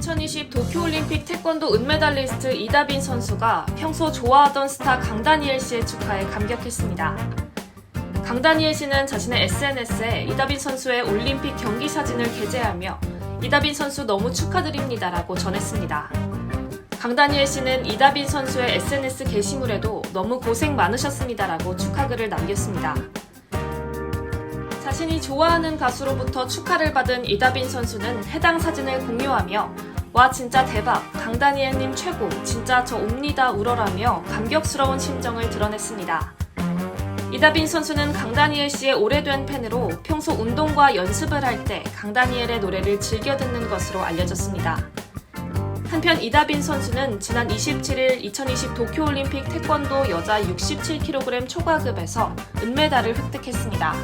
2020 도쿄올림픽 태권도 은메달리스트 이다빈 선수가 평소 좋아하던 스타 강다니엘 씨의 축하에 감격했습니다. 강다니엘 씨는 자신의 SNS에 이다빈 선수의 올림픽 경기 사진을 게재하며 이다빈 선수 너무 축하드립니다라고 전했습니다. 강다니엘 씨는 이다빈 선수의 SNS 게시물에도 너무 고생 많으셨습니다라고 축하글을 남겼습니다. 자신이 좋아하는 가수로부터 축하를 받은 이다빈 선수는 해당 사진을 공유하며 와 진짜 대박 강다니엘님 최고 진짜 저 옵니다 울어라며 감격스러운 심정을 드러냈습니다. 이다빈 선수는 강다니엘 씨의 오래된 팬으로 평소 운동과 연습을 할 때 강다니엘의 노래를 즐겨 듣는 것으로 알려졌습니다. 한편 이다빈 선수는 지난 27일 2020 도쿄올림픽 태권도 여자 67kg 초과급에서 은메달을 획득했습니다.